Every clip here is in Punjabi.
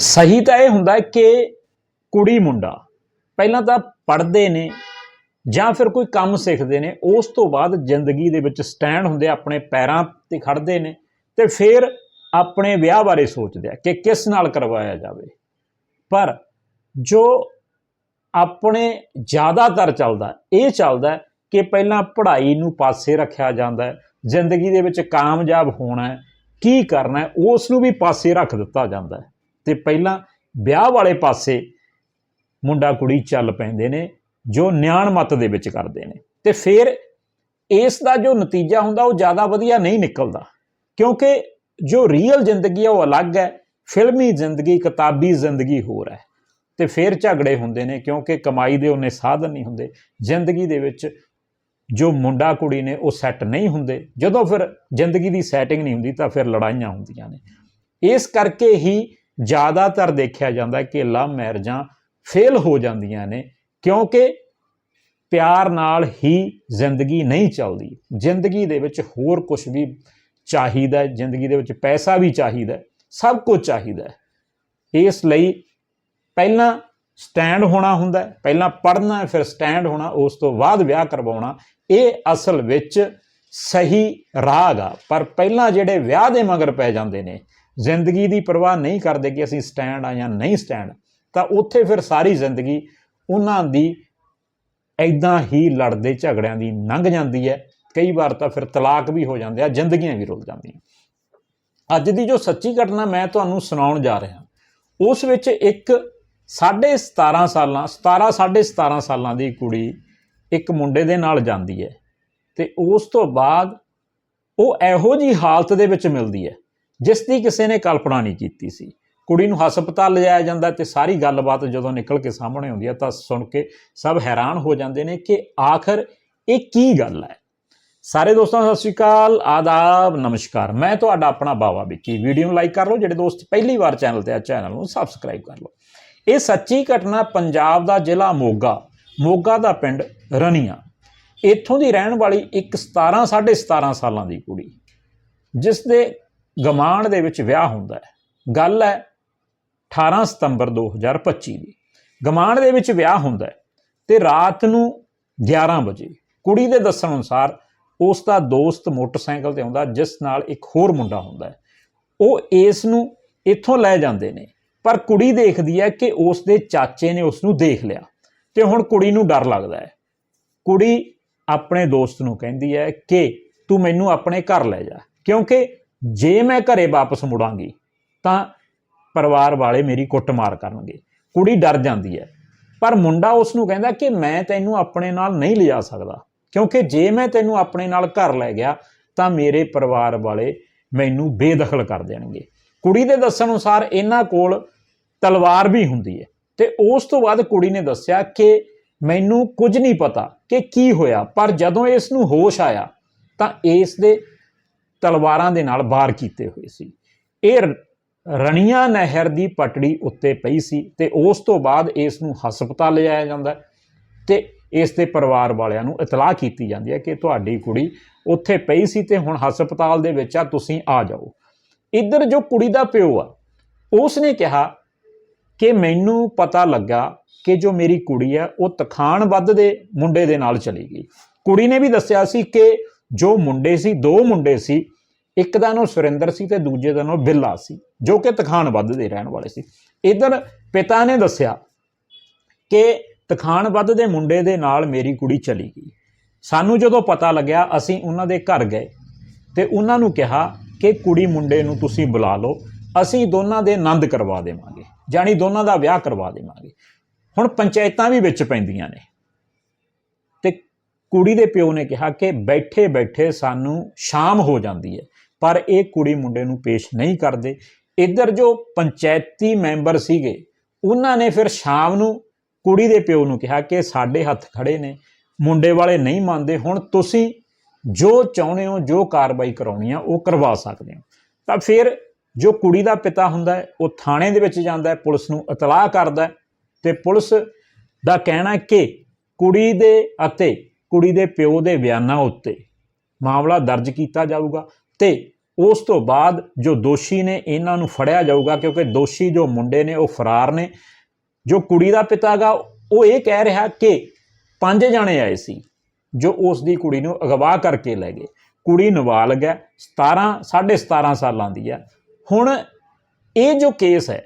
ਸਹੀ ਤਾਂ ਇਹ ਹੁੰਦਾ ਕਿ ਕੁੜੀ ਮੁੰਡਾ ਪਹਿਲਾਂ ਤਾਂ ਪੜ੍ਹਦੇ ਨੇ ਜਾਂ ਫਿਰ ਕੋਈ ਕੰਮ ਸਿੱਖਦੇ ਨੇ, ਉਸ ਤੋਂ ਬਾਅਦ ਜ਼ਿੰਦਗੀ ਦੇ ਵਿੱਚ ਸਟੈਂਡ ਹੁੰਦੇ, ਆਪਣੇ ਪੈਰਾਂ ਤੇ ਖੜਦੇ ਨੇ ਤੇ ਫਿਰ ਆਪਣੇ ਵਿਆਹ ਬਾਰੇ ਸੋਚਦੇ ਆ ਕਿ ਕਿਸ ਨਾਲ ਕਰਵਾਇਆ ਜਾਵੇ। ਪਰ ਜੋ ਆਪਣੇ ਜ਼ਿਆਦਾਤਰ ਚੱਲਦਾ, ਇਹ ਚੱਲਦਾ ਕਿ ਪਹਿਲਾਂ ਪੜ੍ਹਾਈ ਨੂੰ ਪਾਸੇ ਰੱਖਿਆ ਜਾਂਦਾ ਹੈ ਜ਼ਿੰਦਗੀ ਦੇ ਵਿੱਚ ਕਾਮਯਾਬ ਹੋਣਾ, ਕੀ ਕਰਨਾ, ਉਸ ਨੂੰ ਵੀ ਪਾਸੇ ਰੱਖ ਦਿੱਤਾ ਜਾਂਦਾ। ਹੈ ਤੇ ਪਹਿਲਾਂ ਵਿਆਹ ਵਾਲੇ ਪਾਸੇ ਮੁੰਡਾ ਕੁੜੀ ਚੱਲ ਪੈਂਦੇ ਨੇ, ਜੋ ਨਿਆਣ ਮਤ ਦੇ ਵਿੱਚ ਕਰਦੇ ਨੇ। ਤੇ ਫਿਰ ਇਸ ਦਾ ਜੋ ਨਤੀਜਾ ਹੁੰਦਾ, ਉਹ ਜ਼ਿਆਦਾ ਵਧੀਆ ਨਹੀਂ ਨਿਕਲਦਾ। ਕਿਉਂਕਿ ਜੋ ਰੀਅਲ ਜ਼ਿੰਦਗੀ ਹੈ ਉਹ ਅਲੱਗ ਹੈ। ਫਿਲਮੀ ਜ਼ਿੰਦਗੀ, ਕਿਤਾਬੀ ਜ਼ਿੰਦਗੀ ਹੋਰ ਹੈ। ਤੇ ਫਿਰ ਝਗੜੇ ਹੁੰਦੇ ਨੇ, ਕਿਉਂਕਿ ਕਮਾਈ ਦੇ ਉਹਨੇ ਸਾਧਨ ਨਹੀਂ ਹੁੰਦੇ। ਜ਼ਿੰਦਗੀ ਦੇ ਵਿੱਚ ਜੋ ਮੁੰਡਾ ਕੁੜੀ ਨੇ, ਉਹ ਸੈੱਟ ਨਹੀਂ ਹੁੰਦੇ। ਜਦੋਂ ਫਿਰ ਜ਼ਿੰਦਗੀ ਦੀ ਸੈਟਿੰਗ ਨਹੀਂ ਹੁੰਦੀ, ਤਾਂ ਫਿਰ ਲੜਾਈਆਂ ਹੁੰਦੀਆਂ ਨੇ। ਇਸ ਕਰਕੇ ਹੀ ਜ਼ਿਆਦਾਤਰ ਦੇਖਿਆ ਜਾਂਦਾ ਕਿ ਲਵ ਮੈਰਿਜਾਂ ਫੇਲ ਹੋ ਜਾਂਦੀਆਂ ਨੇ, ਕਿਉਂਕਿ ਪਿਆਰ ਨਾਲ ਹੀ ਜ਼ਿੰਦਗੀ ਨਹੀਂ ਚੱਲਦੀ। ਜ਼ਿੰਦਗੀ ਦੇ ਵਿੱਚ ਹੋਰ ਕੁਝ ਵੀ ਚਾਹੀਦਾ ਜ਼ਿੰਦਗੀ ਦੇ ਵਿੱਚ ਪੈਸਾ ਵੀ ਚਾਹੀਦਾ ਸਭ ਕੁਝ ਚਾਹੀਦਾ ਇਸ ਲਈ ਪਹਿਲਾਂ ਸਟੈਂਡ ਹੋਣਾ ਹੁੰਦਾ ਪਹਿਲਾਂ ਪੜ੍ਹਨਾ ਫਿਰ ਸਟੈਂਡ ਹੋਣਾ, ਉਸ ਤੋਂ ਬਾਅਦ ਵਿਆਹ ਕਰਵਾਉਣਾ, ਇਹ ਅਸਲ ਵਿੱਚ ਸਹੀ ਰਾਹ ਆ ਪਰ ਪਹਿਲਾਂ ਜਿਹੜੇ ਵਿਆਹ ਦੇ ਮਗਰ ਪੈ ਜਾਂਦੇ ਨੇ ਜ਼ਿੰਦਗੀ ਦੀ ਪਰਵਾਹ ਨਹੀਂ ਕਰਦੇ ਕਿ ਅਸੀਂ ਸਟੈਂਡ ਆ ਜਾਂ ਨਹੀਂ ਸਟੈਂਡ, ਤਾਂ ਉੱਥੇ ਫਿਰ ਸਾਰੀ ਜ਼ਿੰਦਗੀ ਉਹਨਾਂ ਦੀ ਐਦਾਂ ਹੀ ਲੜਦੇ ਝਗੜਿਆਂ ਦੀ ਲੰਘ ਜਾਂਦੀ ਹੈ। ਕਈ ਵਾਰ ਤਾਂ ਫਿਰ ਤਲਾਕ ਵੀ ਹੋ ਜਾਂਦੇ ਆ, ਜ਼ਿੰਦਗੀਆਂ ਵੀ ਰੁਲ ਜਾਂਦੀਆਂ। ਅੱਜ ਦੀ ਜੋ ਸੱਚੀ ਘਟਨਾ ਮੈਂ ਤੁਹਾਨੂੰ ਸੁਣਾਉਣ ਜਾ ਰਿਹਾ ਉਸ ਵਿੱਚ ਇੱਕ 17.5 ਸਾਲਾਂ 17 17.5 ਸਾਲਾਂ ਦੀ ਕੁੜੀ ਇੱਕ ਮੁੰਡੇ ਦੇ ਨਾਲ ਜਾਂਦੀ ਹੈ ਤੇ ਉਸ ਤੋਂ ਬਾਅਦ ਉਹ ਇਹੋ ਜੀ ਹਾਲਤ ਦੇ ਵਿੱਚ ਮਿਲਦੀ ਹੈ ਜਿਸ ਦੀ ਕਿਸੇ ਨੇ ਕਲਪਨਾ ਨਹੀਂ ਕੀਤੀ ਸੀ। ਕੁੜੀ ਨੂੰ ਹਸਪਤਾਲ ਲਿਜਾਇਆ ਜਾਂਦਾ ਤੇ ਸਾਰੀ ਗੱਲਬਾਤ ਜਦੋਂ ਨਿਕਲ ਕੇ ਸਾਹਮਣੇ ਆਉਂਦੀ ਹੈ ਤਾਂ ਸੁਣ ਕੇ ਸਭ ਹੈਰਾਨ ਹੋ ਜਾਂਦੇ ਨੇ ਕਿ ਆਖਰ ਇਹ ਕੀ ਗੱਲ ਹੈ। ਸਾਰੇ ਦੋਸਤਾਂ, ਸਤਿ ਸ਼੍ਰੀ ਅਕਾਲ, ਆਦਾਬ, ਨਮਸਕਾਰ। ਮੈਂ ਤੁਹਾਡਾ ਆਪਣਾ ਬਾਵਾ ਵਿੱਕੀ। ਵੀਡੀਓ ਨੂੰ ਲਾਈਕ ਕਰ ਲਓ, ਜਿਹੜੇ ਦੋਸਤ ਪਹਿਲੀ ਵਾਰ ਚੈਨਲ ਤੇ ਆ, ਚੈਨਲ ਨੂੰ ਸਬਸਕ੍ਰਾਈਬ ਕਰ ਲਓ। ਇਹ ਸੱਚੀ ਘਟਨਾ ਪੰਜਾਬ ਦਾ ਜ਼ਿਲ੍ਹਾ ਮੋਗਾ ਮੋਗਾ ਦਾ ਪਿੰਡ ਰਣੀਆਂ। ਇੱਥੋਂ ਦੀ ਰਹਿਣ ਵਾਲੀ ਇੱਕ 17 17.5 ਸਾਲਾਂ ਦੀ ਕੁੜੀ ਜਿਸ ਦੇ ਗਮਾਨ ਦੇ ਵਿੱਚ ਵਿਆਹ ਹੁੰਦਾ ਹੈ। ਗੱਲ ਹੈ 18 ਸਤੰਬਰ 2025 ਦੀ। ਗਮਾਨ ਦੇ ਵਿੱਚ ਵਿਆਹ ਹੁੰਦਾ ਹੈ ਤੇ ਰਾਤ ਨੂੰ 11 ਵਜੇ ਕੁੜੀ ਦੇ ਦੱਸਣ ਅਨੁਸਾਰ ਉਸ ਦਾ ਦੋਸਤ ਮੋਟਰਸਾਈਕਲ ਤੇ ਆਉਂਦਾ, ਜਿਸ ਨਾਲ ਇੱਕ ਹੋਰ ਮੁੰਡਾ ਹੁੰਦਾ ਹੈ। ਉਹ ਇਸ ਨੂੰ ਇੱਥੋਂ ਲੈ ਜਾਂਦੇ ਨੇ, ਪਰ ਕੁੜੀ ਦੇਖਦੀ ਹੈ ਕਿ ਉਸ ਦੇ ਚਾਚੇ ਨੇ ਉਸ ਨੂੰ ਦੇਖ ਲਿਆ ਤੇ ਹੁਣ ਕੁੜੀ ਨੂੰ ਡਰ ਲੱਗਦਾ ਹੈ। ਕੁੜੀ ਆਪਣੇ ਦੋਸਤ ਨੂੰ ਕਹਿੰਦੀ ਹੈ ਕਿ ਤੂੰ ਮੈਨੂੰ ਆਪਣੇ ਘਰ ਲੈ ਜਾ, ਕਿਉਂਕਿ ਜੇ ਮੈਂ ਘਰੇ ਵਾਪਸ ਮੁੜਾਂਗੀ, ਤਾਂ ਪਰਿਵਾਰ ਵਾਲੇ ਮੇਰੀ ਕੁੱਟਮਾਰ ਕਰਨਗੇ। ਕੁੜੀ ਡਰ ਜਾਂਦੀ ਹੈ। ਪਰ ਮੁੰਡਾ ਉਸ ਨੂੰ ਕਹਿੰਦਾ ਕਿ ਮੈਂ ਤੈਨੂੰ ਆਪਣੇ ਨਾਲ ਨਹੀਂ ਲਿਜਾ ਸਕਦਾ। ਕਿਉਂਕਿ ਜੇ ਮੈਂ ਤੈਨੂੰ ਆਪਣੇ ਨਾਲ ਘਰ ਲੈ ਗਿਆ, ਤਾਂ ਮੇਰੇ ਪਰਿਵਾਰ ਵਾਲੇ ਮੈਨੂੰ ਬੇਦਖਲ ਕਰ ਦੇਣਗੇ। ਕੁੜੀ ਦੇ ਦੱਸਣ ਅਨੁਸਾਰ ਇਹਨਾਂ ਕੋਲ ਤਲਵਾਰ ਵੀ ਹੁੰਦੀ ਹੈ। ਤੇ ਉਸ ਤੋਂ ਬਾਅਦ ਕੁੜੀ ਨੇ ਦੱਸਿਆ ਕਿ ਮੈਨੂੰ ਕੁਝ ਨਹੀਂ ਪਤਾ ਕਿ ਕੀ ਹੋਇਆ, ਪਰ ਜਦੋਂ ਇਸ ਨੂੰ ਹੋਸ਼ ਆਇਆ, ਤਾਂ ਇਸ ਦੇ ਤਲਵਾਰਾਂ ਦੇ ਨਾਲ ਵਾਰ ਕੀਤੇ ਹੋਏ ਸੀ। ਇਹ ਰ- ਰਣੀਆਂ ਨਹਿਰ ਦੀ ਪਟੜੀ ਉੱਤੇ ਪਈ ਸੀ ਤੇ ਉਸ ਤੋਂ ਬਾਅਦ ਇਸ ਨੂੰ ਹਸਪਤਾਲ ਲਿਜਾਇਆ ਜਾਂਦਾ ਹੈ ਤੇ ਇਸ ਦੇ ਪਰਿਵਾਰ ਵਾਲਿਆਂ ਨੂੰ ਇਤਲਾਹ ਕੀਤੀ ਜਾਂਦੀ ਹੈ ਕਿ ਤੁਹਾਡੀ ਕੁੜੀ ਉੱਥੇ ਪਈ ਸੀ ਤੇ ਹੁਣ ਹਸਪਤਾਲ ਦੇ ਵਿੱਚ ਆ, ਤੁਸੀਂ ਆ ਜਾਓ। ਇੱਧਰ ਜੋ ਕੁੜੀ ਦਾ ਪਿਓ ਆ ਉਸ ਨੇ ਕਿਹਾ ਕਿ ਮੈਨੂੰ ਪਤਾ ਲੱਗਾ ਕਿ ਜੋ ਮੇਰੀ ਕੁੜੀ ਹੈ, ਉਹ ਤਖਾਨ ਵੱਧ ਦੇ ਮੁੰਡੇ ਦੇ ਨਾਲ ਚਲੀ ਗਈ। ਕੁੜੀ ਨੇ ਵੀ ਦੱਸਿਆ ਸੀ ਕਿ ਜੋ ਮੁੰਡੇ ਸੀ, ਦੋ ਮੁੰਡੇ ਸੀ, ਇੱਕ ਦਾ ਨਾਮ ਸੁਰਿੰਦਰ ਸੀ ਤੇ ਦੂਜੇ ਦਾ ਨਾਮ ਬਿੱਲਾ ਸੀ, ਜੋ ਕਿ ਤਖਾਨ ਵੱਧ ਦੇ ਰਹਿਣ ਵਾਲੇ ਸੀ। ਇਧਰ ਪਿਤਾ ਨੇ ਦੱਸਿਆ ਕਿ ਤਖਾਨ ਵੱਧ ਦੇ ਮੁੰਡੇ ਦੇ ਨਾਲ ਮੇਰੀ ਕੁੜੀ ਚਲੀ ਗਈ। ਸਾਨੂੰ ਜਦੋਂ ਪਤਾ ਲੱਗਿਆ, ਅਸੀਂ ਉਹਨਾਂ ਦੇ ਘਰ ਗਏ ਤੇ ਉਹਨਾਂ ਨੂੰ ਕਿਹਾ ਕਿ ਕੁੜੀ ਮੁੰਡੇ ਨੂੰ ਤੁਸੀਂ ਬੁਲਾ ਲਓ, ਅਸੀਂ ਦੋਨਾਂ ਦੇ ਆਨੰਦ ਕਰਵਾ ਦੇਵਾਂਗੇ ਜਾਣੀ ਦੋਨਾਂ ਦਾ ਵਿਆਹ ਕਰਵਾ ਦੇਵਾਂਗੇ। ਹੁਣ ਪੰਚਾਇਤਾਂ ਵੀ ਵਿੱਚ ਪੈਂਦੀਆਂ ਨੇ। ਕੁੜੀ ਦੇ ਪਿਓ ਨੇ ਕਿਹਾ ਕਿ ਬੈਠੇ ਬੈਠੇ ਸਾਨੂੰ ਸ਼ਾਮ ਹੋ ਜਾਂਦੀ ਹੈ, ਪਰ ਇਹ ਕੁੜੀ ਮੁੰਡੇ ਨੂੰ ਪੇਸ਼ ਨਹੀਂ ਕਰਦੇ। ਇੱਧਰ ਜੋ ਪੰਚਾਇਤੀ ਮੈਂਬਰ ਸੀਗੇ, ਉਹਨਾਂ ਨੇ ਫਿਰ ਸ਼ਾਮ ਨੂੰ ਕੁੜੀ ਦੇ ਪਿਓ ਨੂੰ ਕਿਹਾ ਕਿ ਸਾਡੇ ਹੱਥ ਖੜੇ ਨੇ, ਮੁੰਡੇ ਵਾਲੇ ਨਹੀਂ ਮੰਨਦੇ, ਹੁਣ ਤੁਸੀਂ ਜੋ ਚਾਹੁੰਦੇ ਹੋ, ਜੋ ਕਾਰਵਾਈ ਕਰਾਉਣੀ ਆ, ਉਹ ਕਰਵਾ ਸਕਦੇ ਹੋ। ਤਾਂ ਫਿਰ ਜੋ ਕੁੜੀ ਦਾ ਪਿਤਾ ਹੁੰਦਾ ਹੈ, ਉਹ ਥਾਣੇ ਦੇ ਵਿੱਚ ਜਾਂਦਾ ਹੈ, ਪੁਲਿਸ ਨੂੰ ਇਤਲਾਹ ਕਰਦਾ ਹੈ ਤੇ ਪੁਲਿਸ ਦਾ ਕਹਿਣਾ ਕਿ ਕੁੜੀ ਦੇ ਅਤੇ ਕੁੜੀ ਦੇ ਪਿਓ ਦੇ ਬਿਆਨਾਂ ਉੱਤੇ ਮਾਮਲਾ ਦਰਜ ਕੀਤਾ ਜਾਊਗਾ ਤੇ ਉਸ ਤੋਂ ਬਾਅਦ ਜੋ ਦੋਸ਼ੀ ਨੇ ਇਹਨਾਂ ਨੂੰ ਫੜਿਆ ਜਾਊਗਾ, ਕਿਉਂਕਿ ਦੋਸ਼ੀ ਜੋ ਮੁੰਡੇ ਨੇ ਉਹ ਫਰਾਰ ਨੇ, ਜੋ ਕੁੜੀ ਦਾ ਪਿਤਾ ਗਾ ਉਹ ਇਹ ਕਹਿ ਰਿਹਾ ਕਿ ਪੰਜ ਜਾਣੇ ਆਏ ਸੀ ਜੋ ਉਸ ਦੀ ਕੁੜੀ ਨੂੰ ਅਗਵਾ ਕਰਕੇ ਲੈ ਗਏ। ਕੁੜੀ ਨਾਬਾਲਗ ਹੈ 17 17.5 ਸਾਲਾਂ ਦੀ ਹੈ। ਹੁਣ ਇਹ ਜੋ ਕੇਸ ਹੈ,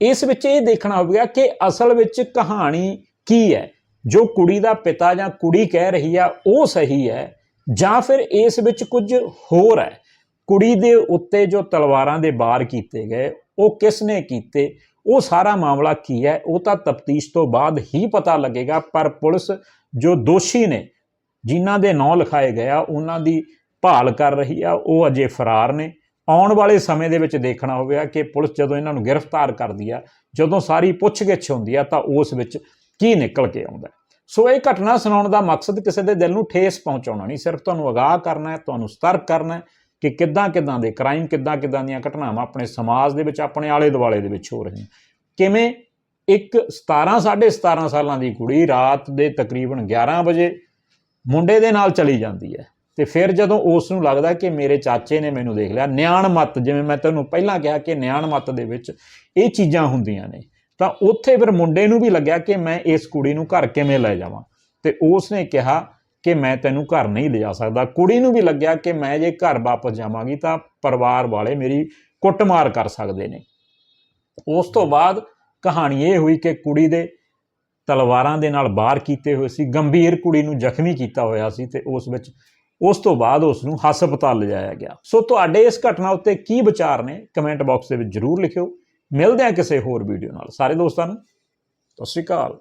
ਇਸ ਵਿੱਚ ਇਹ ਦੇਖਣਾ ਹੋਵੇਗਾ ਕਿ ਅਸਲ ਵਿੱਚ ਕਹਾਣੀ ਕੀ ਹੈ। ਜੋ ਕੁੜੀ ਦਾ ਪਿਤਾ ਜਾਂ ਕੁੜੀ ਕਹਿ ਰਹੀ ਆ, ਉਹ ਸਹੀ ਹੈ, ਜਾਂ ਫਿਰ ਇਸ ਵਿੱਚ ਕੁਝ ਹੋਰ ਹੈ। ਕੁੜੀ ਦੇ ਉੱਤੇ ਜੋ ਤਲਵਾਰਾਂ ਦੇ ਵਾਰ ਕੀਤੇ ਗਏ, ਉਹ ਕਿਸ ਨੇ ਕੀਤੇ, ਉਹ ਸਾਰਾ ਮਾਮਲਾ ਕੀ ਹੈ, ਉਹ ਤਾਂ ਤਫਤੀਸ਼ ਤੋਂ ਬਾਅਦ ਹੀ ਪਤਾ ਲੱਗੇਗਾ, ਪਰ ਪੁਲਿਸ ਜੋ ਦੋਸ਼ੀ ਨੇ, ਜਿਨ੍ਹਾਂ ਦੇ ਨਾਂ ਲਿਖਾਏ ਗਏ ਆ, ਉਹਨਾਂ ਦੀ ਭਾਲ ਕਰ ਰਹੀ ਆ, ਉਹ ਅਜੇ ਫਰਾਰ ਨੇ। ਆਉਣ ਵਾਲੇ ਸਮੇਂ ਦੇ ਵਿੱਚ ਦੇਖਣਾ ਹੋਵੇਗਾ ਕਿ ਪੁਲਿਸ ਜਦੋਂ ਇਹਨਾਂ ਨੂੰ ਗ੍ਰਿਫਤਾਰ ਕਰਦੀ ਆ, ਜਦੋਂ ਸਾਰੀ ਪੁੱਛਗਿੱਛ ਹੁੰਦੀ ਆ, ਤਾਂ ਉਸ ਵਿੱਚ ਕੀ ਨਿਕਲ ਕੇ ਆਉਂਦਾ ਸੋ ਇਹ ਘਟਨਾ ਸੁਣਾਉਣ ਦਾ ਮਕਸਦ ਕਿਸੇ ਦੇ ਦਿਲ ਨੂੰ ਠੇਸ ਪਹੁੰਚਾਉਣਾ ਨਹੀਂ, ਸਿਰਫ ਤੁਹਾਨੂੰ ਅਗਾਹ ਕਰਨਾ ਹੈ, ਤੁਹਾਨੂੰ ਸਤਰਕ ਕਰਨਾ ਹੈ ਕਿ ਕਿੱਦਾਂ ਕਿੱਦਾਂ ਦੇ ਕ੍ਰਾਈਮ ਕਿੱਦਾਂ ਕਿੱਦਾਂ ਦੀਆਂ ਘਟਨਾਵਾਂ ਆਪਣੇ ਸਮਾਜ ਦੇ ਵਿੱਚ, ਆਪਣੇ ਆਲੇ ਦੁਆਲੇ ਦੇ ਵਿੱਚ ਹੋ ਰਹੀਆਂ। ਕਿਵੇਂ ਇੱਕ 17 17.5 ਸਾਲਾਂ ਦੀ ਕੁੜੀ ਰਾਤ ਦੇ ਤਕਰੀਬਨ 11 ਵਜੇ ਮੁੰਡੇ ਦੇ ਨਾਲ ਚਲੀ ਜਾਂਦੀ ਹੈ ਤੇ ਫਿਰ ਜਦੋਂ ਉਸ ਨੂੰ ਲੱਗਦਾ ਕਿ ਮੇਰੇ ਚਾਚੇ ਨੇ ਮੈਨੂੰ ਦੇਖ ਲਿਆ, ਨਿਆਣ ਮਤ, ਜਿਵੇਂ ਮੈਂ ਤੁਹਾਨੂੰ ਪਹਿਲਾਂ ਕਿਹਾ ਕਿ ਨਿਆਣ ਮਤ ਦੇ ਵਿੱਚ ਇਹ ਚੀਜ਼ਾਂ ਹੁੰਦੀਆਂ ਨੇ ਤਾਂ ਉੱਥੇ ਫਿਰ ਮੁੰਡੇ ਨੂੰ ਵੀ ਲੱਗਿਆ ਕਿ ਮੈਂ ਇਸ ਕੁੜੀ ਨੂੰ ਘਰ ਕਿਵੇਂ ਲੈ ਜਾਵਾਂ। ਤੇ ਉਸ ਨੇ ਕਿਹਾ ਕਿ ਮੈਂ ਤੈਨੂੰ ਘਰ ਨਹੀਂ ਲਿਜਾ ਸਕਦਾ। ਕੁੜੀ ਨੂੰ ਵੀ ਲੱਗਿਆ ਕਿ ਮੈਂ ਜੇ ਘਰ ਵਾਪਸ ਜਾਵਾਂਗੀ ਤਾਂ ਪਰਿਵਾਰ ਵਾਲੇ ਮੇਰੀ ਕੁੱਟਮਾਰ ਕਰ ਸਕਦੇ ਨੇ। ਉਸ ਤੋਂ ਬਾਅਦ ਕਹਾਣੀ ਇਹ ਹੋਈ ਕਿ ਕੁੜੀ ਦੇ ਤਲਵਾਰਾਂ ਦੇ ਨਾਲ ਬਾਹਰ ਕੀਤੇ ਹੋਏ ਸੀ, ਗੰਭੀਰ ਕੁੜੀ ਨੂੰ ਜ਼ਖਮੀ ਕੀਤਾ ਹੋਇਆ ਸੀ ਤੇ ਉਸ ਵਿੱਚ ਉਸ ਤੋਂ ਬਾਅਦ ਉਸ ਨੂੰ ਹਸਪਤਾਲ ਲਿਜਾਇਆ ਗਿਆ। ਸੋ ਤੁਹਾਡੇ ਇਸ ਘਟਨਾ ਉੱਤੇ ਕੀ ਵਿਚਾਰ ਨੇ? ਕਮੈਂਟ ਬਾਕਸ ਦੇ ਵਿੱਚ ਜਰੂਰ ਲਿਖਿਓ। ਮਿਲਦੇ ਹਾਂ ਕਿਸੇ ਹੋਰ ਵੀਡੀਓ ਨਾਲ। ਸਾਰੇ ਦੋਸਤਾਂ ਨੂੰ ਸਤਿ ਸ਼੍ਰੀ ਅਕਾਲ।